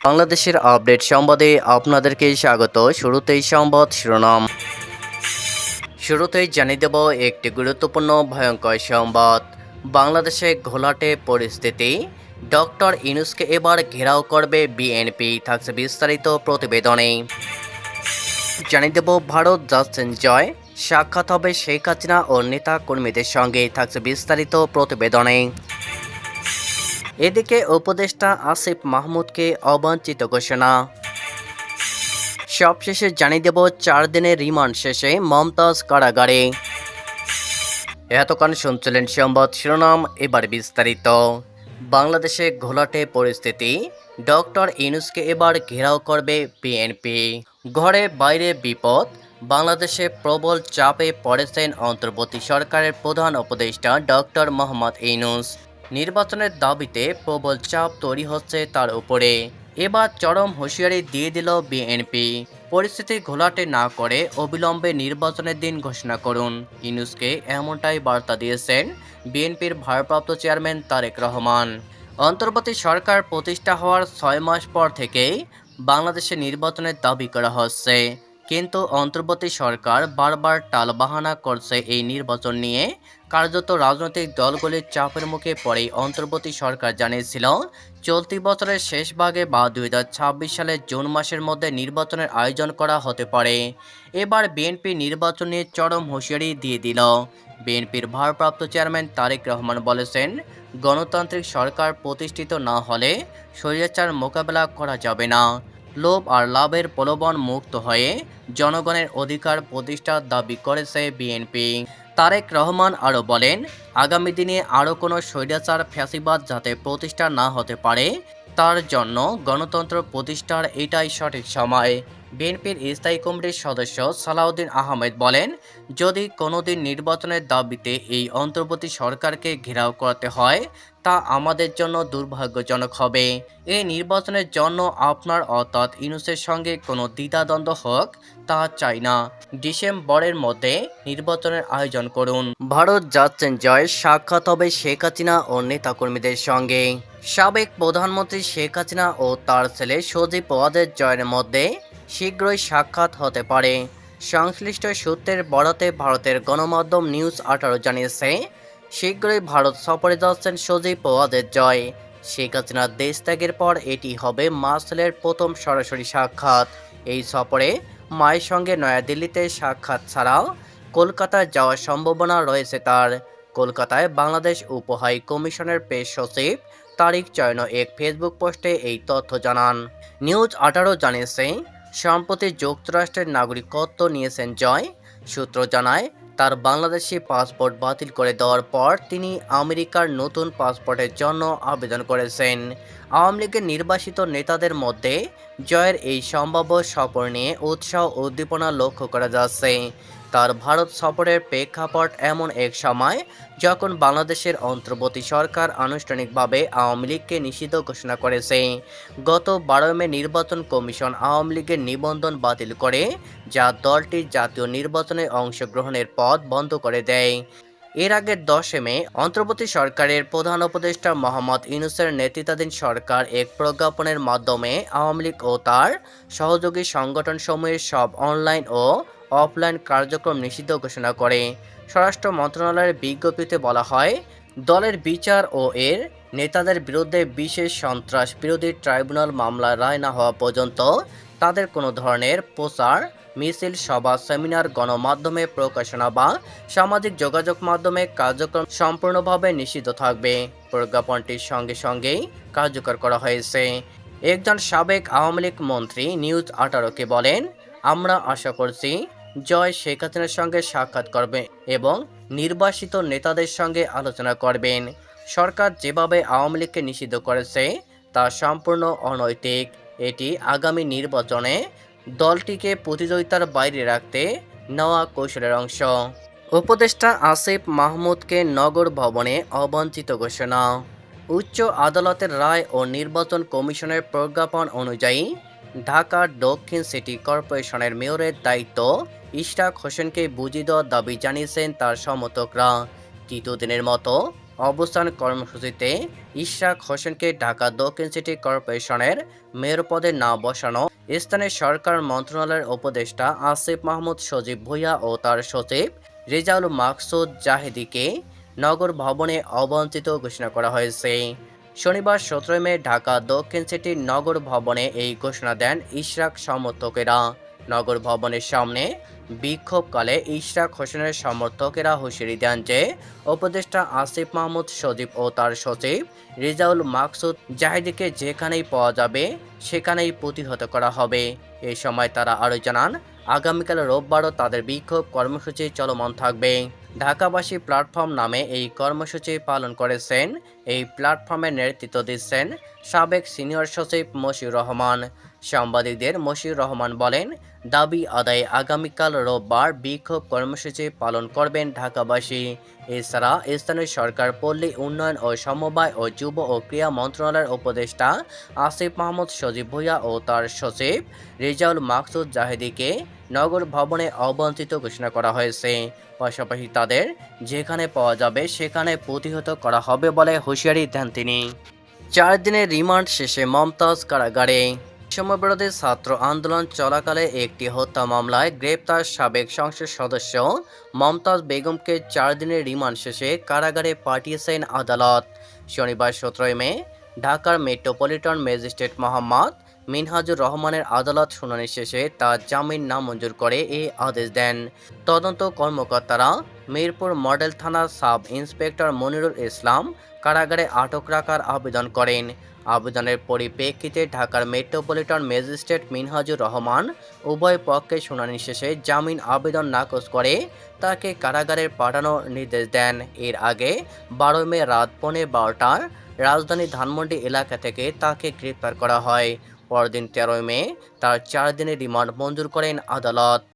বাংলাদেশের আপডেট সংবাদে আপনাদেরকে স্বাগত। শুরুতেই সংবাদ শিরোনাম। শুরুতেই জানিয়ে দেব একটি গুরুত্বপূর্ণ ভয়ঙ্কর সংবাদ। বাংলাদেশে ঘোলাটে পরিস্থিতি। ডক্টর ইনুসকে এবার ঘেরাও করবে বিএনপি, থাকছে বিস্তারিত প্রতিবেদনে। জানিয়ে দেব ভারত যাচ্ছেন জয়। সাক্ষাৎ হবে শেখ হাসিনা ও নেতা কর্মীদের সঙ্গে, থাকছে বিস্তারিত প্রতিবেদনে। এদিকে উপদেষ্টা আসিফ মাহমুদকে অবাঞ্ছিত ঘোষণা। সবশেষে জানিয়ে দেব, চার দিনের রিমান্ড শেষে মমতাজ কারাগারে। এতক্ষণ শুনছিলেন সংবাদ শিরোনাম, এবার বিস্তারিত। বাংলাদেশে ঘোলাটে পরিস্থিতি, ডক্টর ইনুসকে এবার ঘেরাও করবে বিএনপি। ঘরে বাইরে বিপদ, বাংলাদেশে প্রবল চাপে পড়েছেন অন্তর্বর্তী সরকারের প্রধান উপদেষ্টা ডক্টর মোহাম্মদ ইনুস নির্বাচনের দাবিতে প্রবল চাপ তৈরি হচ্ছে তার উপরে। এবার চরম হুঁশিয়ারি দিয়ে দিল বিএনপি। পরিস্থিতি ঘোলাটে না করে অবিলম্বে নির্বাচনের দিন ঘোষণা করুন। ইনুসকে এমনটাই বার্তা দিয়েছেন বিএনপির ভারপ্রাপ্ত চেয়ারম্যান তারেক রহমান। অন্তর্বর্তী সরকার প্রতিষ্ঠা হওয়ার ছয় মাস পর থেকেই বাংলাদেশে নির্বাচনের দাবি করা হচ্ছে। কিন্তু অন্তর্বর্তী সরকার বারবার টালবাহানা করছে এই নির্বাচন নিয়ে। কার্যত রাজনৈতিক দলগুলির চাপের মুখে পড়েই অন্তর্বর্তী সরকার জানিয়েছিল, চলতি বছরের শেষ ভাগে বা দু হাজার ছাব্বিশ সালের জুন মাসের মধ্যে নির্বাচনের আয়োজন করা হতে পারে। এবার বিএনপি নির্বাচন নিয়ে চরম হুঁশিয়ারি দিয়ে দিল। বিএনপির ভারপ্রাপ্ত চেয়ারম্যান তারেক রহমান বলেছেন, গণতান্ত্রিক সরকার প্রতিষ্ঠিত না হলে স্বৈরাচার মোকাবেলা করা যাবে না। লোভ আর লাভের প্রলোভন মুক্ত হয়ে জনগণের অধিকার প্রতিষ্ঠার দাবি করেছে বিএনপি তারেক রহমান আরও বলেন, আগামী দিনে আরও কোনো স্বৈরাচার, ফ্যাসিবাদ যাতে প্রতিষ্ঠা না হতে পারে, তার জন্য গণতন্ত্র প্রতিষ্ঠার এটাই সঠিক সময়। বিএনপির স্থায়ী কমিটির সদস্য সালাউদ্দিন আহমেদ বলেন, যদি কোনোদিন নির্বাচনের দাবিতে এই অন্তর্বর্তী সরকারকে ঘেরাও করতে হয়, তা আমাদের জন্য দুর্ভাগ্যজনক হবে। এই নির্বাচনের জন্য আপনার অর্থাৎ ইনুসের সঙ্গে কোনো দ্বিধাদ্বন্দ্ব হোক, তা চাই না। ডিসেম্বরের মধ্যে নির্বাচনের আয়োজন করুন। ভারত যাচ্ছেন জয়, সাক্ষাৎ হবে শেখ হাসিনা ও নেতাকর্মীদের সঙ্গে। সাবেক প্রধানমন্ত্রী শেখ হাসিনা ও তার ছেলে সজীব ওয়াদের জয়ের মধ্যে শীঘ্রই সাক্ষাৎ হতে পারে। সংশ্লিষ্ট সূত্রের বরাতে ভারতের গণমাধ্যম নিউজ আঠারো জানিয়েছে, শীঘ্রই ভারত সফরে যাচ্ছেন সজীব ওয়াদের জয়। শেখ হাসিনার দেশ ত্যাগের পর এটি হবে মার্সেলের প্রথম সরাসরি সাক্ষাৎ। এই সফরে মায়ের সঙ্গে নয়াদিল্লিতে সাক্ষাৎ ছাড়াও কলকাতায় যাওয়ার সম্ভাবনা রয়েছে তার। কলকাতায় বাংলাদেশ উপহাই কমিশনের পেশ সচিব তারিখ চয়ন এক ফেসবুক পোস্টে এই তথ্য জানান। নিউজ আঠারো জানিয়েছে সম্প্রতি যুক্তরাষ্ট্রের নাগরিকত্ব নিয়েছেন জয়। সূত্র জানায়, তার বাংলাদেশি পাসপোর্ট বাতিল করে দেওয়ার পর তিনি আমেরিকার নতুন পাসপোর্টের জন্য আবেদন করেছেন। আওয়ামী লীগের নির্বাসিত নেতাদের মধ্যে জয়ের এই সম্ভাব্য সফর নিয়ে উৎসাহ উদ্দীপনা লক্ষ্য করা যাচ্ছে। তার ভারত সফরের প্রেক্ষাপট এমন এক সময় যখন বাংলাদেশের অন্তর্বর্তী সরকার আনুষ্ঠানিকভাবে আওয়ামী লীগকে নিষিদ্ধ ঘোষণা করেছে। গত বারো মে নির্বাচন কমিশন আওয়ামী লীগের নিবন্ধন বাতিল করে যা দলটির জাতীয় নির্বাচনে অংশগ্রহণের পথ বন্ধ করে দেয়। এর আগে দশে মে অন্তর্বর্তী সরকারের প্রধান উপদেষ্টা মোহাম্মদ ইউনুসের নেতৃত্বাধীন সরকার এক প্রজ্ঞাপনের মাধ্যমে আওয়ামী লীগ ও তার সহযোগী সংগঠনসমূহের সব অনলাইন ও অফলাইন কার্যক্রম নিষিদ্ধ ঘোষণা করে। স্বরাষ্ট্র মন্ত্রণালয়ের বিজ্ঞপ্তিতে বলা হয়, দলের বিচার ও এর নেতাদের বিরুদ্ধে বিশেষ সন্ত্রাস বিরোধী ট্রাইব্যুনাল মামলা রায় না হওয়া পর্যন্ত তাদের কোনো ধরনের প্রচার মিছিল, সভা, সেমিনার, গণমাধ্যমে প্রকাশনা বা সামাজিক যোগাযোগ মাধ্যমে কার্যক্রম সম্পূর্ণভাবে নিষিদ্ধ থাকবে। প্রজ্ঞাপনটির সঙ্গে সঙ্গেই কার্যকর করা হয়েছে। একজন সাবেক আওয়ামী লীগ মন্ত্রী নিউজ আঠারোকে বলেন, আমরা আশা করছি জয় শেখ হাসিনার সঙ্গে সাক্ষাৎ করবে এবং নির্বাসিত নেতাদের সঙ্গে আলোচনা করবেন। সরকার যেভাবে আওয়ামী লীগকে নিষিদ্ধ করেছে, তা সম্পূর্ণ অনৈতিক। এটি আগামী নির্বাচনে দলটিকে প্রতিযোগিতার বাইরে রাখতে নেওয়া কৌশলের অংশ। উপদেষ্টা আসিফ মাহমুদকে নগর ভবনে অবাঞ্ছিত ঘোষণা। উচ্চ আদালতের রায় ও নির্বাচন কমিশনের প্রজ্ঞাপন অনুযায়ী ঢাকার দক্ষিণ সিটি কর্পোরেশনের মেয়রের দায়িত্ব ইশরাক হোসেনকে বুঝিয়ে দেওয়ার দাবি জানিয়েছেন তার সমর্থকরা। তৃতীয় দিনের মতো অবস্থান কর্মসূচিতে ইশরাক হোসেনকে ঢাকা দক্ষিণ সিটি কর্পোরেশনের মেয়র পদে না বসানো স্থানীয় সরকার মন্ত্রণালয়ের উপদেষ্টা আসিফ মাহমুদ, সজীব ভুইয়া ও তার সচিব রেজাউল মাকসুদ জাহেদিকে নগর ভবনে অবঞ্চিত ঘোষণা করা হয়েছে। শনিবার সতেরোই মে ঢাকা দক্ষিণ সিটির নগর ভবনে এই ঘোষণা দেন ইশরাক সমর্থকেরা। নগর ভবনের সামনে বিক্ষোভকালে ইশরাক হোসেনের সমর্থকেরা হুঁশিয়ারি দেন যে, উপদেষ্টা আসিফ মাহমুদ সজীব ও তার সচিব রেজাউল মাকসুদ জাহিদিকে যেখানেই পাওয়া যাবে, সেখানেই প্রতিহত করা হবে। এ সময় তারা আরও জানান, আগামীকাল রোববারও তাদের বিক্ষোভ কর্মসূচি চলমান থাকবে। ঢাকাবাসী প্ল্যাটফর্ম নামে এই কর্মসূচি পালন করেছেন এই প্ল্যাটফর্মের নেতৃত্ব দিচ্ছেন সাবেক সিনিয়র সচিব মশিউর রহমান। সাংবাদিকদের মশিউর রহমান বলেন, দাবি আদায়ে আগামীকাল রোববার বিক্ষোভ কর্মসূচি পালন করবেন ঢাকাবাসী। এছাড়া স্থানীয় সরকার, পল্লী উন্নয়ন ও সমবায় ও যুব ও ক্রীড়া মন্ত্রণালয়ের উপদেষ্টা আসিফ মাহমুদ, সজীব ভুইয়া ও তার সচিব রেজাউল মাকসুদ জাহেদিকে নগর ভবনে অবঞ্চিত ঘোষণা করা হয়েছে। পাশাপাশি তাদের যেখানে পাওয়া যাবে সেখানে প্রতিহত করা হবে বলে হুঁশিয়ারি দেন তিনি। চার দিনের রিমান্ড শেষে মমতাজ কারাগারে। সমবিরোধী ছাত্র আন্দোলন চলাকালে একটি হত্যা মামলায় গ্রেপ্তার সাবেক সংসদ সদস্য মমতাজ বেগমকে চার দিনের রিমান্ড শেষে কারাগারে পাঠিয়েছেন আদালত। শনিবার সতেরোই মে, ঢাকার মেট্রোপলিটন ম্যাজিস্ট্রেট মোহাম্মদ মিনহাজুর রহমানের আদালত শুনানি শেষে তার জামিন নামঞ্জুর করে এই আদেশ দেন। তদন্ত কর্মকর্তারা মিরপুর মডেল থানার সাব ইন্সপেক্টর মনিরুল ইসলাম কারাগারে আটক রাখার আবেদন করেন। আবেদনের পরিপ্রেক্ষিতে ঢাকার মেট্রোপলিটন ম্যাজিস্ট্রেট মিনহাজুর রহমান উভয় পক্ষে শুনানি শেষে জামিন আবেদন নাকচ করে তাকে কারাগারে পাঠানোর নির্দেশ দেন। এর আগে বারোই মে রাত পৌনে বারোটার রাজধানী ধানমন্ডি এলাকা থেকে তাকে গ্রেপ্তার করা হয়। পরদিন তেরোই মে তার চার দিনের রিমান্ড মঞ্জুর করেন আদালত।